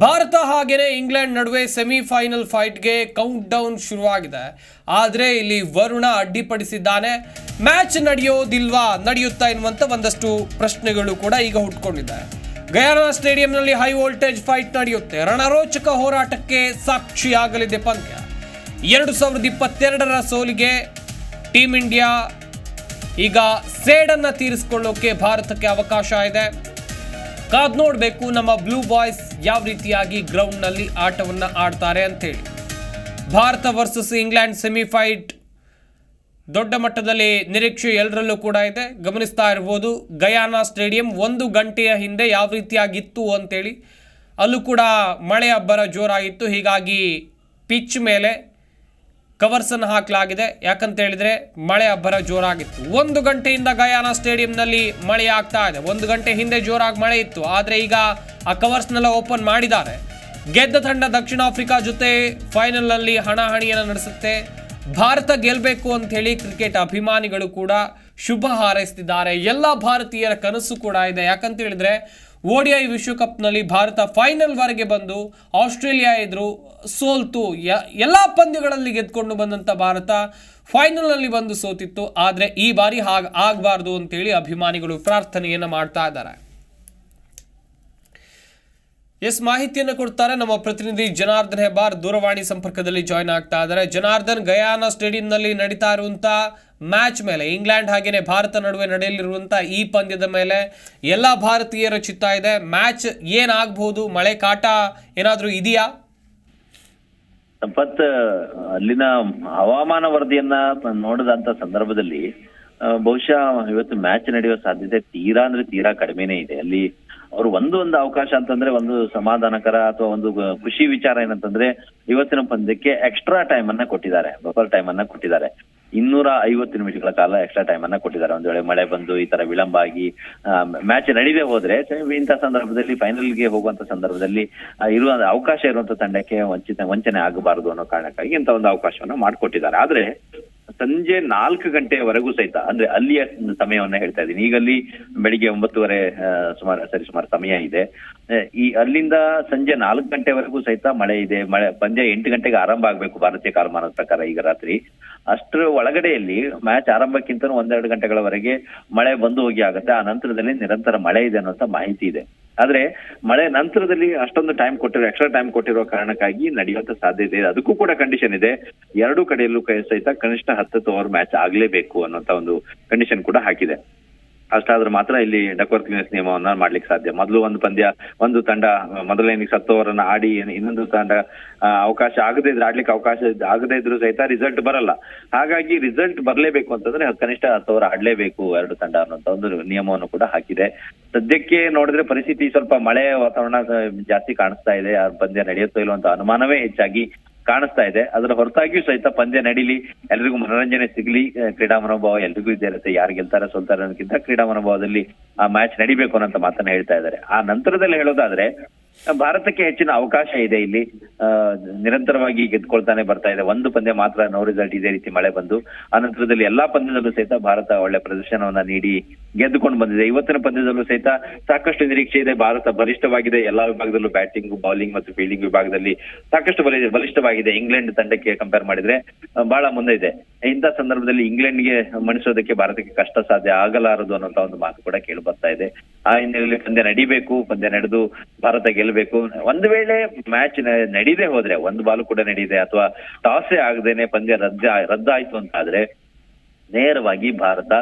ಭಾರತ ಹಾಗೆಯೇ ಇಂಗ್ಲೆಂಡ್ ನಡುವೆ semifinal ಫೈಟ್ಗೆ count down ಶುರುವಾಗಿದೆ. ಆದರೆ ಇಲ್ಲಿ ವರುಣ ಅಡ್ಡಿಪಡಿಸಿದ್ದಾನೆ. ಮ್ಯಾಚ್ ನಡೆಯೋದಿಲ್ವಾ ನಡೆಯುತ್ತಾ ಎನ್ನುವಂಥ ಒಂದಷ್ಟು ಪ್ರಶ್ನೆಗಳು ಕೂಡ ಈಗ ಹುಟ್ಕೊಂಡಿದೆ. ಗಯಾನ ಸ್ಟೇಡಿಯಂನಲ್ಲಿ ಹೈ ವೋಲ್ಟೇಜ್ ಫೈಟ್ ನಡೆಯುತ್ತೆ. ರಣರೋಚಕ ಹೋರಾಟಕ್ಕೆ ಸಾಕ್ಷಿಯಾಗಲಿದೆ ಪಂದ್ಯ. ಎರಡು ಸಾವಿರದ ಇಪ್ಪತ್ತೆರಡರ ಸೋಲಿಗೆ ಟೀಮ್ ಇಂಡಿಯಾ ಈಗ ಸೇಡನ್ನು ತೀರಿಸಿಕೊಳ್ಳೋಕೆ ಭಾರತಕ್ಕೆ ಅವಕಾಶ ಇದೆ. ಕಾದ್ ನೋಡಬೇಕು ನಮ್ಮ ಬ್ಲೂ ಬಾಯ್ಸ್ ಯಾವ ರೀತಿಯಾಗಿ ಗ್ರೌಂಡ್ನಲ್ಲಿ ಆಟವನ್ನು ಆಡ್ತಾರೆ ಅಂತೇಳಿ ಭಾರತ ವರ್ಸಸ್ ಇಂಗ್ಲೆಂಡ್ ಸೆಮಿಫೈಟ್ ದೊಡ್ಡ ಮಟ್ಟದಲ್ಲಿ ನಿರೀಕ್ಷೆ ಎಲ್ಲರಲ್ಲೂ ಕೂಡ ಇದೆ. ಗಮನಿಸ್ತಾ ಇರ್ಬೋದು, ಗಯಾನಾ ಸ್ಟೇಡಿಯಂ ಒಂದು ಗಂಟೆಯ ಹಿಂದೆ ಯಾವ ರೀತಿಯಾಗಿತ್ತು ಅಂತೇಳಿ ಅಲ್ಲೂ ಕೂಡ ಮಳೆ ಅಬ್ಬರ ಜೋರಾಗಿತ್ತು. ಹೀಗಾಗಿ ಪಿಚ್ ಮೇಲೆ ಕವರ್ಸ್ ಅನ್ನು ಹಾಕಲಾಗಿದೆ. ಯಾಕಂತ ಹೇಳಿದ್ರೆ ಮಳೆ ಅಬ್ಬರ ಜೋರಾಗಿತ್ತು. ಒಂದು ಗಂಟೆಯಿಂದ ಗಯಾನ ಸ್ಟೇಡಿಯಂನಲ್ಲಿ ಮಳೆ ಆಗ್ತಾ ಇದೆ. ಒಂದು ಗಂಟೆ ಹಿಂದೆ ಜೋರಾಗಿ ಮಳೆ ಇತ್ತು. ಆದರೆ ಈಗ ಆ ಕವರ್ಸ್ನೆಲ್ಲ ಓಪನ್ ಮಾಡಿದ್ದಾರೆ. ಗೆದ್ದ ತಂಡ ದಕ್ಷಿಣ ಆಫ್ರಿಕಾ ಜೊತೆ ಫೈನಲ್ನಲ್ಲಿ ಹಣಾಹಣಿಯನ್ನು ನಡೆಸುತ್ತೆ. ಭಾರತ ಗೆಲ್ಲಬೇಕು ಅಂತ ಹೇಳಿ ಕ್ರಿಕೆಟ್ ಅಭಿಮಾನಿಗಳು ಕೂಡ ಶುಭ ಹಾರೈಸ್ತಿದ್ದಾರೆ. ಎಲ್ಲ ಭಾರತೀಯರ ಕನಸು ಕೂಡ ಇದೆ. ಯಾಕಂತ ಹೇಳಿದ್ರೆ ಓಡಿಐ ವಿಶ್ವಕಪ್ನಲ್ಲಿ ಭಾರತ ಫೈನಲ್ ವರೆಗೆ ಬಂದು ಆಸ್ಟ್ರೇಲಿಯಾ ಎದುರು ಸೋಲ್ತು. ಎಲ್ಲ ಪಂದ್ಯಗಳಲ್ಲಿ ಗೆದ್ಕೊಂಡು ಬಂದಂಥ ಭಾರತ ಫೈನಲ್ನಲ್ಲಿ ಬಂದು ಸೋತಿತ್ತು. ಆದರೆ ಈ ಬಾರಿ ಹಾಗೆ ಆಗಬಾರ್ದು ಅಂತೇಳಿ ಅಭಿಮಾನಿಗಳು ಪ್ರಾರ್ಥನೆಯನ್ನು ಮಾಡ್ತಾ ಇದ್ದಾರೆ. ಎಸ್, ಮಾಹಿತಿಯನ್ನು ಕೊಡ್ತಾರೆ. ನಮ್ಮ ಪ್ರತಿನಿಧಿ ಜನಾರ್ದನ್ ಹೆಬ್ಬಾರ್ ದೂರವಾಣಿ ಸಂಪರ್ಕದಲ್ಲಿ ಜಾಯ್ನ್ ಆಗ್ತಾ ಇದ್ದಾರೆ. ಜನಾರ್ದನ್, ಗಯಾನ ಸ್ಟೇಡಿಯಂನಲ್ಲಿ ನಡೀತಾ ಇರುವಂತಹ ಮ್ಯಾಚ್ ಮೇಲೆ, ಇಂಗ್ಲೆಂಡ್ ಹಾಗೇನೆ ಭಾರತ ನಡುವೆ ನಡೆಯಲಿರುವಂತ ಈ ಪಂದ್ಯದ ಮೇಲೆ ಎಲ್ಲ ಭಾರತೀಯರ ಚಿತ್ತ ಇದೆ. ಮ್ಯಾಚ್ ಏನಾಗಬಹುದು? ಮಳೆ ಕಾಟ ಏನಾದರೂ ಇದೆಯಾ? ಸಂಪತ್ ಅಲ್ಲಿನ ಹವಾಮಾನ ವರದಿಯನ್ನ ನೋಡಿದಂತ ಸಂದರ್ಭದಲ್ಲಿ ಬಹುಶಃ ಇವತ್ತು ಮ್ಯಾಚ್ ನಡೆಯುವ ಸಾಧ್ಯತೆ ತೀರಾ ಅಂದ್ರೆ ತೀರಾ ಕಡಿಮೆನೇ ಇದೆ. ಅಲ್ಲಿ ಅವರು ಒಂದು ಒಂದು ಅವಕಾಶ ಅಂತಂದ್ರೆ ಒಂದು ಸಮಾಧಾನಕರ ಅಥವಾ ಒಂದು ಖುಷಿ ವಿಚಾರ ಏನಂತಂದ್ರೆ ಇವತ್ತಿನ ಪಂದ್ಯಕ್ಕೆ ಎಕ್ಸ್ಟ್ರಾ ಟೈಮ್ ಅನ್ನ ಕೊಟ್ಟಿದ್ದಾರೆ ಬಫರ್ ಟೈಮ್ ಅನ್ನ ಕೊಟ್ಟಿದ್ದಾರೆ. ಇನ್ನೂರ ಐವತ್ತು ನಿಮಿಷಗಳ ಕಾಲ ಎಕ್ಸ್ಟ್ರಾ ಟೈಮ್ ಅನ್ನ ಕೊಟ್ಟಿದ್ದಾರೆ. ಒಂದ್ ವೇಳೆ ಮಳೆ ಬಂದು ಈ ತರ ವಿಳಂಬ ಆಗಿ ಮ್ಯಾಚ್ ನಡೀದೇ ಹೋದ್ರೆ ಇಂತಹ ಸಂದರ್ಭದಲ್ಲಿ ಫೈನಲ್ಗೆ ಹೋಗುವಂತ ಸಂದರ್ಭದಲ್ಲಿ ಇರುವ ಅವಕಾಶ ಇರುವಂತ ತಂಡಕ್ಕೆ ವಂಚಿತ, ವಂಚನೆ ಆಗಬಾರದು ಅನ್ನೋ ಕಾರಣಕ್ಕಾಗಿ ಇಂಥ ಒಂದು ಅವಕಾಶವನ್ನ ಮಾಡಿಕೊಟ್ಟಿದ್ದಾರೆ. ಆದ್ರೆ ಸಂಜೆ ನಾಲ್ಕು ಗಂಟೆವರೆಗೂ ಸಹಿತ, ಅಂದ್ರೆ ಅಲ್ಲಿಯ ಸಮಯವನ್ನ ಹೇಳ್ತಾ ಇದ್ದೀನಿ. ಈಗ ಅಲ್ಲಿ ಬೆಳಿಗ್ಗೆ ಒಂಬತ್ತುವರೆ ಸುಮಾರು, ಸರಿ, ಸುಮಾರು ಸಮಯ ಇದೆ. ಈ ಅಲ್ಲಿಂದ ಸಂಜೆ ನಾಲ್ಕು ಗಂಟೆವರೆಗೂ ಸಹಿತ ಮಳೆ ಇದೆ. ಮಳೆ ಪಂದ್ಯ ಎಂಟು ಗಂಟೆಗೆ ಆರಂಭ ಆಗ್ಬೇಕು ಭಾರತೀಯ ಕಾಲಮಾನದ ಪ್ರಕಾರ ಈಗ ರಾತ್ರಿ. ಅಷ್ಟರ ಒಳಗಡೆಯಲ್ಲಿ ಮ್ಯಾಚ್ ಆರಂಭಕ್ಕಿಂತ ಒಂದೆರಡು ಗಂಟೆಗಳವರೆಗೆ ಮಳೆ ಬಂದು ಹೋಗಿ ಆಗುತ್ತೆ. ಆ ನಂತರದಲ್ಲಿ ನಿರಂತರ ಮಳೆ ಇದೆ ಅನ್ನುವಂತ ಮಾಹಿತಿ ಇದೆ. ಆದ್ರೆ ಮಳೆ ನಂತರದಲ್ಲಿ ಅಷ್ಟೊಂದು ಟೈಮ್ ಕೊಟ್ಟಿರೋ ಎಕ್ಸ್ಟ್ರಾ ಟೈಮ್ ಕೊಟ್ಟಿರೋ ಕಾರಣಕ್ಕಾಗಿ ನಡೆಯುವಂತ ಸಾಧ್ಯತೆ ಇದೆ. ಅದಕ್ಕೂ ಕೂಡ ಕಂಡೀಷನ್ ಇದೆ. ಎರಡೂ ಕಡೆಯಲ್ಲೂ ಕೈ ಸಹಿತ ಕನಿಷ್ಠ ಹತ್ತತ್ತು ಓವರ್ ಮ್ಯಾಚ್ ಆಗ್ಲೇಬೇಕು ಅನ್ನೋಂತ ಒಂದು ಕಂಡೀಷನ್ ಕೂಡ ಹಾಕಿದೆ. ಅಷ್ಟಾದ್ರೆ ಮಾತ್ರ ಇಲ್ಲಿ ಡಕ್ವರ್ತಿನೆಸ್ ನಿಯಮವನ್ನ ಮಾಡ್ಲಿಕ್ಕೆ ಸಾಧ್ಯ. ಮೊದಲು ಒಂದು ಪಂದ್ಯ, ಒಂದು ತಂಡ, ಮೊದಲನೇ ಓವರ್ ಅನ್ನ ಆಡಿ, ಇನ್ನೊಂದು ತಂಡ ಅವಕಾಶ ಆಗದೇ ಇದ್ರೆ, ಆಡ್ಲಿಕ್ಕೆ ಅವಕಾಶ ಆಗದೇ ಇದ್ರು ಸಹಿತ ರಿಸಲ್ಟ್ ಬರಲ್ಲ. ಹಾಗಾಗಿ ರಿಸಲ್ಟ್ ಬರಲೇಬೇಕು ಅಂತಂದ್ರೆ ಕನಿಷ್ಠ ಹತ್ತು ಆಡ್ಲೇಬೇಕು ಎರಡು ತಂಡ ಅನ್ನೋಂತ ಒಂದು ನಿಯಮವನ್ನು ಕೂಡ ಹಾಕಿದೆ. ಸದ್ಯಕ್ಕೆ ನೋಡಿದ್ರೆ ಪರಿಸ್ಥಿತಿ ಸ್ವಲ್ಪ ಮಳೆ ವಾತಾವರಣ ಜಾಸ್ತಿ ಕಾಣಿಸ್ತಾ ಇದೆ. ಪಂದ್ಯ ನಡೆಯುತ್ತೋ ಇಲ್ಲೋ ಅಂತ ಅನುಮಾನವೇ ಹೆಚ್ಚಾಗಿ ಕಾಣಿಸ್ತಾ ಇದೆ. ಅದರ ಹೊರತಾಗಿಯೂ ಸಹಿತ ಪಂದ್ಯ ನಡೀಲಿ. ಎಲ್ರಿಗೂ ಮನೋರಂಜನೆ ಸಿಗ್ಲಿ. ಕ್ರೀಡಾ ಮನೋಭಾವ ಎಲ್ರಿಗೂ ಇದ್ದೇ ಇರುತ್ತೆ. ಯಾರು ಗೆಲ್ತಾರೆ ಸೋಲ್ತಾರೆ ಅನ್ನೋದಕ್ಕಿಂತ ಕ್ರೀಡಾ ಮನೋಭಾವದಲ್ಲಿ ಆ ಮ್ಯಾಚ್ ನಡಿಬೇಕು ಅನ್ನೋಂತ ಮಾತನ್ನ ಹೇಳ್ತಾ ಇದ್ದಾರೆ. ಆ ನಂತರದಲ್ಲಿ ಹೇಳೋದಾದ್ರೆ, ಭಾರತಕ್ಕೆ ಹೆಚ್ಚಿನ ಅವಕಾಶ ಇದೆ ಇಲ್ಲಿ. ನಿರಂತರವಾಗಿ ಗೆದ್ಕೊಳ್ತಾನೆ ಬರ್ತಾ ಇದೆ. ಒಂದು ಪಂದ್ಯ ಮಾತ್ರ ನೋ ರಿಸಲ್ಟ್ ಇದೇ ರೀತಿ ಮಳೆ ಬಂದು ಅನಂತರದಲ್ಲಿ ಎಲ್ಲಾ ಪಂದ್ಯದಲ್ಲೂ ಸಹಿತ ಭಾರತ ಒಳ್ಳೆ ಪ್ರದರ್ಶನವನ್ನ ನೀಡಿ ಗೆದ್ದುಕೊಂಡು ಬಂದಿದೆ. ಇವತ್ತಿನ ಪಂದ್ಯದಲ್ಲೂ ಸಹಿತ ಸಾಕಷ್ಟು ನಿರೀಕ್ಷೆ ಇದೆ. ಭಾರತ ಬಲಿಷ್ಠವಾಗಿದೆ. ಎಲ್ಲಾ ವಿಭಾಗದಲ್ಲೂ ಬ್ಯಾಟಿಂಗ್ ಬೌಲಿಂಗ್ ಮತ್ತು ಫೀಲ್ಡಿಂಗ್ ವಿಭಾಗದಲ್ಲಿ ಸಾಕಷ್ಟು ಬಲಿ, ಬಲಿಷ್ಠವಾಗಿದೆ. ಇಂಗ್ಲೆಂಡ್ ತಂಡಕ್ಕೆ ಕಂಪೇರ್ ಮಾಡಿದ್ರೆ ಬಹಳ ಮುಂದೆ ಇದೆ. ಇಂಥ ಸಂದರ್ಭದಲ್ಲಿ ಇಂಗ್ಲೆಂಡ್ಗೆ ಮಣಿಸೋದಕ್ಕೆ ಭಾರತಕ್ಕೆ ಕಷ್ಟ ಸಾಧ್ಯ ಆಗಲಾರದು ಅನ್ನೋಂತ ಒಂದು ಮಾತು ಕೂಡ ಕೇಳಿ ಬರ್ತಾ ಇದೆ. ಆ ಹಿನ್ನೆಲೆಯಲ್ಲಿ ಪಂದ್ಯ ನಡಿಬೇಕು, ಪಂದ್ಯ ನಡೆದು ಭಾರತ ಗೆಲ್ಲಬೇಕು. ಒಂದು ವೇಳೆ ಮ್ಯಾಚ್ ನಡೀದೇ ಹೋದ್ರೆ ಒಂದು ಬಾಲು ಕೂಡ ನಡೀದೆ ಅಥವಾ ಟಾಸೇ ಆಗದೇನೆ ಪಂದ್ಯ ರದ್ದ ರದ್ದಾಯ್ತು ಅಂತ ಆದ್ರೆ ನೇರವಾಗಿ ಭಾರತ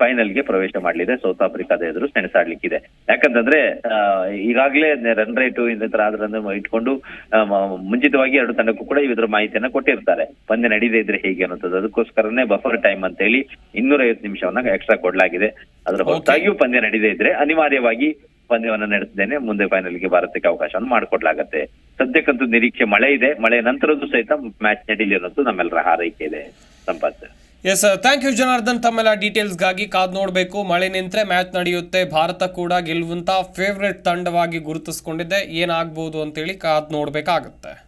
ಫೈನಲ್ಗೆ ಪ್ರವೇಶ ಮಾಡಲಿದೆ ಸೌತ್ ಆಫ್ರಿಕಾದ ಎದುರು ಸೆಣಸಾಡ್ಲಿಕ್ಕಿದೆ. ಯಾಕಂತಂದ್ರೆ ಯಾಕಂದ್ರೆ ಈಗಾಗ್ಲೇ ರನ್ ರೇಟು ಇನ್ನಿತರ ತರ ಅದರನ್ನು ಇಟ್ಕೊಂಡು ಮುಂಚಿತವಾಗಿ ಎರಡು ತಂಡಕ್ಕೂ ಕೂಡ ಇದರ ಮಾಹಿತಿಯನ್ನ ಕೊಟ್ಟಿರ್ತಾರೆ. ಪಂದ್ಯ ನಡೀದೇ ಇದ್ರೆ ಹೇಗೆ ಅನ್ನೋದು ಅದಕ್ಕೋಸ್ಕರನೇ ಬಫರ್ ಟೈಮ್ ಅಂತ ಹೇಳಿ ಇನ್ನೂರ ಐವತ್ತು ನಿಮಿಷವನ್ನ ಎಕ್ಸ್ಟ್ರಾ ಕೊಡ್ಲಾಗಿದೆ. ಅದರ ಹೊರತಾಗಿಯೂ ಪಂದ್ಯ ನಡೀದೇ ಇದ್ರೆ ಅನಿವಾರ್ಯವಾಗಿ ಪಂದ್ಯವನ್ನ ನಡೆಸಿದ್ದೇನೆ. ಮುಂದೆ ಫೈನಲ್ಗೆ ಭಾರತಕ್ಕೆ ಅವಕಾಶವನ್ನು ಮಾಡಿಕೊಡ್ಲಾಗತ್ತೆ. ಸದ್ಯಕ್ಕಂತೂ ನಿರೀಕ್ಷೆ ಮಳೆ ಇದೆ. ಮಳೆ ನಂತರದ್ದು ಸಹಿತ ಮ್ಯಾಚ್ ನಡೀಲಿ ಅನ್ನೋದು ನಮ್ಮೆಲ್ಲರ ಹಾರೈಕೆ ಇದೆ. Sampath. Yes thank you Janardhan. ತಮ್ಮೆಲ್ಲ ಡೀಟೇಲ್ಸ್ಗಾಗಿ ಕಾದ್ ನೋಡಬೇಕು. ಮಳೆ ನಿಂತರೆ ಮ್ಯಾಚ್ ನಡೆಯುತ್ತೆ. ಭಾರತ ಕೂಡ ಗೆಲ್ಲುವಂತ ಫೇವ್ರೆಟ್ ತಂಡವಾಗಿ ಗುರುತಿಸ್ಕೊಂಡಿದೆ ಏನಾಗ್ಬೋದು ಅಂತೇಳಿ ಕಾದ್ ನೋಡಬೇಕಾಗತ್ತೆ.